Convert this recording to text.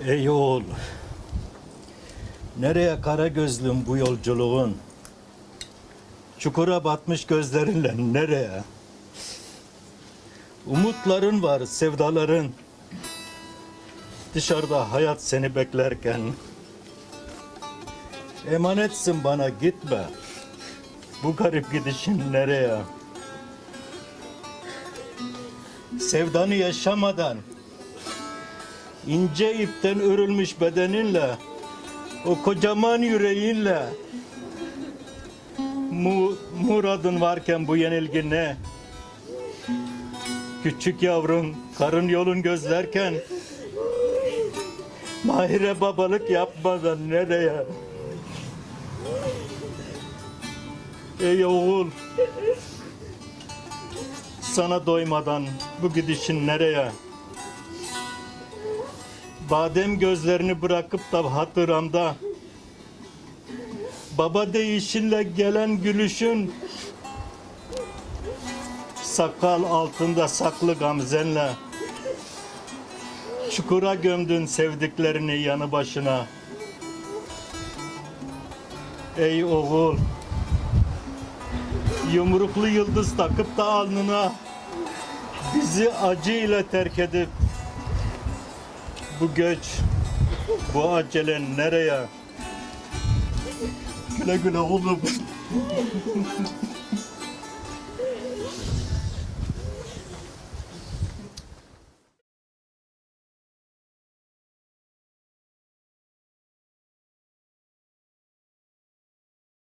Ey oğul. Nereye kara gözlüm bu yolculuğun? Çukura batmış gözlerinle nereye? Umutların var, sevdaların. Dışarıda hayat seni beklerken. Emanetsin bana gitme. Bu garip gidişin nereye? Sevdanı yaşamadan ince ipten örülmüş bedeninle o kocaman yüreğinle mu, muradın varken bu yenilgi ne? Küçük yavrun karın yolun gözlerken Mahire babalık yapmadan nereye? Ey oğul sana doymadan bu gidişin nereye? Badem gözlerini bırakıp da hatıramda Baba deyişinle gelen gülüşün Sakal altında saklı gamzenle. Çukura gömdün sevdiklerini yanı başına. Ey oğul Yumruklu yıldız takıp da alnına Bizi acı ile terk edip bu göç, bu acele nereye? Güle güle oğlum.